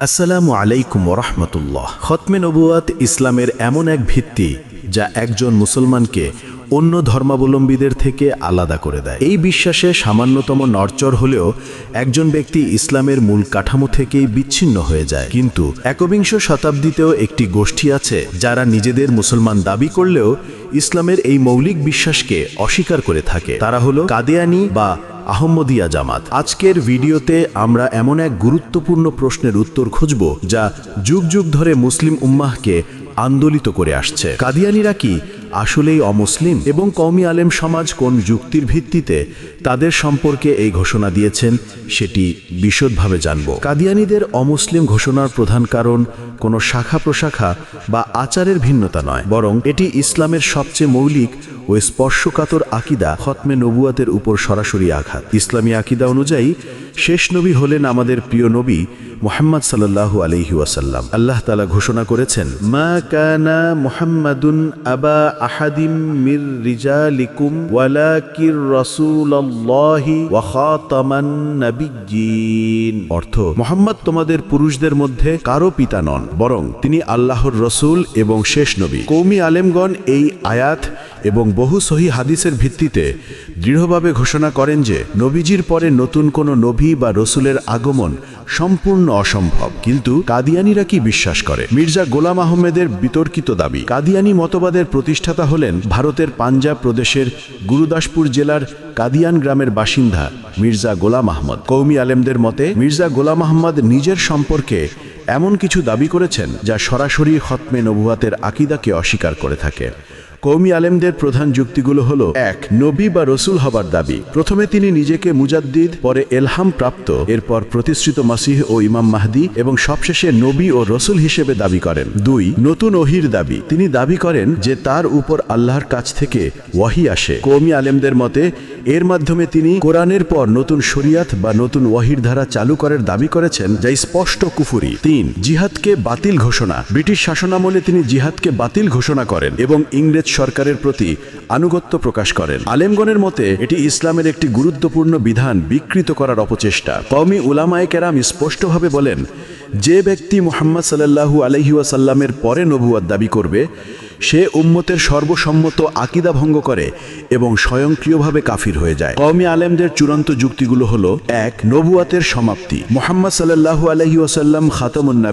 আসসালামু আলাইকুম ওরহমতুল্লাহ খতমে নবুয়াত ইসলামের এমন এক ভিত্তি যা একজন মুসলমানকে অন্য ধর্মাবলম্বীদের থেকে আলাদা করে দেয়। এই বিশ্বাসে সামান্যতম নড়চড় হলেও একজন ব্যক্তি ইসলামের মূল কাঠামো থেকেই বিচ্ছিন্ন হয়ে যায়। কিন্তু একবিংশ শতাব্দীতেও একটি গোষ্ঠী আছে যারা নিজেদের মুসলমান দাবি করলেও ইসলামের এই মৌলিক বিশ্বাসকে অস্বীকার করে থাকে। তারা হলো কাদিয়ানি বা আহম্মদিয়া জামাত। আজকের ভিডিওতে আমরা এমন এক গুরুত্বপূর্ণ প্রশ্নের উত্তর খুঁজব, যা যুগ যুগ ধরে মুসলিম উম্মাহকে আন্দোলিত করে আসছে। কাদিয়ানিরা কি আসলেই অমুসলিম এবং কওমি আলেম সমাজ কোন যুক্তির ভিত্তিতে তাদের সম্পর্কে এই ঘোষণা দিয়েছেন সেটি বিশদভাবে জানব। কাদিয়ানিদের অমুসলিম ঘোষণার প্রধান কারণ কোনো শাখা প্রশাখা বা আচারের ভিন্নতা নয়, বরং এটি ইসলামের সবচেয়ে মৌলিক ও স্পর্শকাতর আকিদা খতমে নবুয়াতের উপর সরাসরি আঘাত। ইসলামী আকিদা অনুযায়ী শেষ নবী হলেন আমাদের প্রিয় নবী মোহাম্মদ সাল্লাল্লাহু আলহি ওয়াসাল্লাম। আল্লাহ তালা ঘোষণা করেছেন, মা কানা মুহাম্মাদুন আবা আহাদিম মির রিজালিকুম, ওয়ালাকির রাসূলুল্লাহি ওয়া খাতামান নাবিয়্যিন। অর্থ, মোহাম্মদ তোমাদের পুরুষদের মধ্যে কারও পিতা নন, বরং তিনি আল্লাহর রসুল এবং শেষ নবী। কৌমি আলেমগণ এই আয়াত এবং বহু সহি হাদিসের ভিত্তিতে দৃঢ়ভাবে ঘোষণা করেন যে, নবীজির পরে নতুন কোনো নবী বা রসুলের আগমন সম্পূর্ণ অসম্ভব। কিন্তু কাদিয়ানিরা কি বিশ্বাস করে? মির্জা গোলাম আহমেদের বিতর্কিত দাবি। কাদিয়ানি মতবাদের প্রতিষ্ঠাতা হলেন ভারতের পাঞ্জাব প্রদেশের গুরুদাসপুর জেলার কাদিয়ান গ্রামের বাসিন্দা মির্জা গোলাম আহমদ। কৌমি আলেমদের মতে, মির্জা গোলাম আহমদ নিজের সম্পর্কে এমন কিছু দাবি করেছেন যা সরাসরি খতমে নবুয়াতের আকিদাকে অস্বীকার করে থাকে। কৌমি আলেমদের প্রধান যুক্তিগুলো হলো, এক, নবী বা রসুল হবার দাবি। প্রথমে তিনি নিজেকে মুজাদ্দিদ, পরে এলহাম প্রাপ্ত, এরপর প্রতিশ্রিত মাসিহ ও ইমাম মাহদি, এবং সবশেষে নবী ও রসুল হিসেবে দাবি করেন। দুই, নতুন ওহির দাবি। তিনি দাবি করেন যে তার উপর আল্লাহর কাছ থেকে ওয়াহি আসে। কৌমি আলেমদের মতে, এর মাধ্যমে তিনি কোরআনের পর নতুন শরিয়াত বা নতুন ওয়াহির ধারা চালু করার দাবি করেছেন, যা স্পষ্ট কুফুরি। তিন, জিহাদকে বাতিল ঘোষণা। ব্রিটিশ শাসনামলে তিনি জিহাদকে বাতিল ঘোষণা করেন এবং ইংরেজ সরকারের প্রতি আনুগত্য প্রকাশ করেন। আলেমগণের মতে, এটি ইসলামের একটি গুরুত্বপূর্ণ বিধান বিকৃত করার অপচেষ্টা। কওমি উলামায়ে কেরাম স্পষ্টভাবে বলেন যে ব্যক্তি মুহাম্মদ সাল্লাল্লাহু আলহি ওয়াসাল্লামের পরে নবুয়াদ দাবি করবে, সে উম্মতের সর্বসম্মত আকিদা ভঙ্গ করে এবং স্বয়ংক্রিয়ভাবে কাফির হয়ে যায়। কওমি আলেমদের চূড়ান্ত যুক্তিগুলো হলো, এক, নবুয়াতের সমাপ্তি। মোহাম্মদ সাল্লাল্লাহু আলহি ওয়াসাল্লাম খাতামুন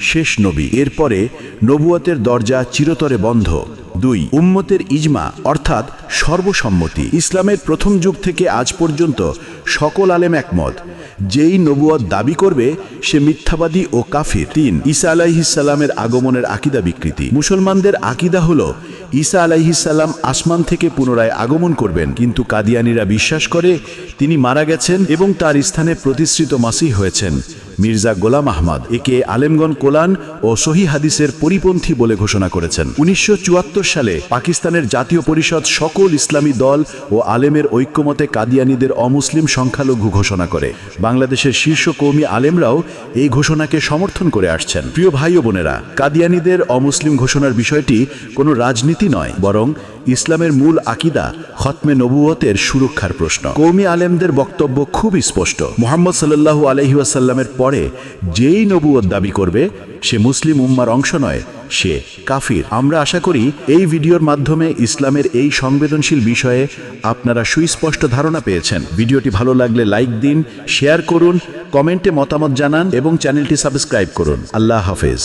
শেষ নবী। এরপরে নবুয়াতের দরজা চিরতরে বন্ধ। দুই, উম্মতের ইজমা, অর্থাৎ সর্বসম্মতি। ইসলামের প্রথম যুগ থেকে আজ পর্যন্ত সকল আলেম একমত। যেই নবুয়াদ দাবি করবে, সে মিথ্যাবাদী ও কাফির। তিন, ঈসা আলাইহিসাল্লামের আগমনের আকিদা বিকৃতি। মুসলমানদের আকিদা হল, ঈসা আলাইহিসাল্লাম আসমান থেকে পুনরায় আগমন করবেন। কিন্তু কাদিয়ানিরা বিশ্বাস করে, তিনি মারা গেছেন এবং তার স্থানে প্রতিশ্রিত মাসি হয়েছেন। মির্জা গোলাম আহমদ, একে আলেমগন কোলান ও সহি হাদিসের পরিপন্থী বলে ঘোষণা করেছেন। উনিশশো চুয়াত্তর সালে পাকিস্তানের জাতীয় পরিষদ সকল ইসলামী দল ও আলেমের ঐক্যমতে কাদিয়ানিদের অমুসলিম সংখ্যালঘু ঘোষণা করে। বাংলাদেশের শীর্ষ কৌমি আলেমরাও এই ঘোষণাকে সমর্থন করে আসছেন। প্রিয় ভাই ও বোনেরা, কাদিয়ানিদের অমুসলিম ঘোষণার বিষয়টি কোনো রাজনীতি নয়, বরং ইসলামের মূল আকিদা খতমে নবুয়তের সুরক্ষার প্রশ্ন। কৌমি আলেমদের বক্তব্য খুব স্পষ্ট। মোহাম্মদ সাল্লাল্লাহু আলহি ওয়াসাল্লামের পরে যেই নবুয়ত দাবি করবে, সে মুসলিম উম্মার অংশ নয়, সে কাফির। আমরা আশা করি এই ভিডিওর মাধ্যমে ইসলামের এই সংবেদনশীল বিষয়ে আপনারা সুস্পষ্ট ধারণা পেয়েছেন। ভিডিওটি ভালো লাগলে লাইক দিন, শেয়ার করুন, কমেন্টে মতামত জানান এবং চ্যানেলটি সাবস্ক্রাইব করুন। আল্লাহ হাফেজ।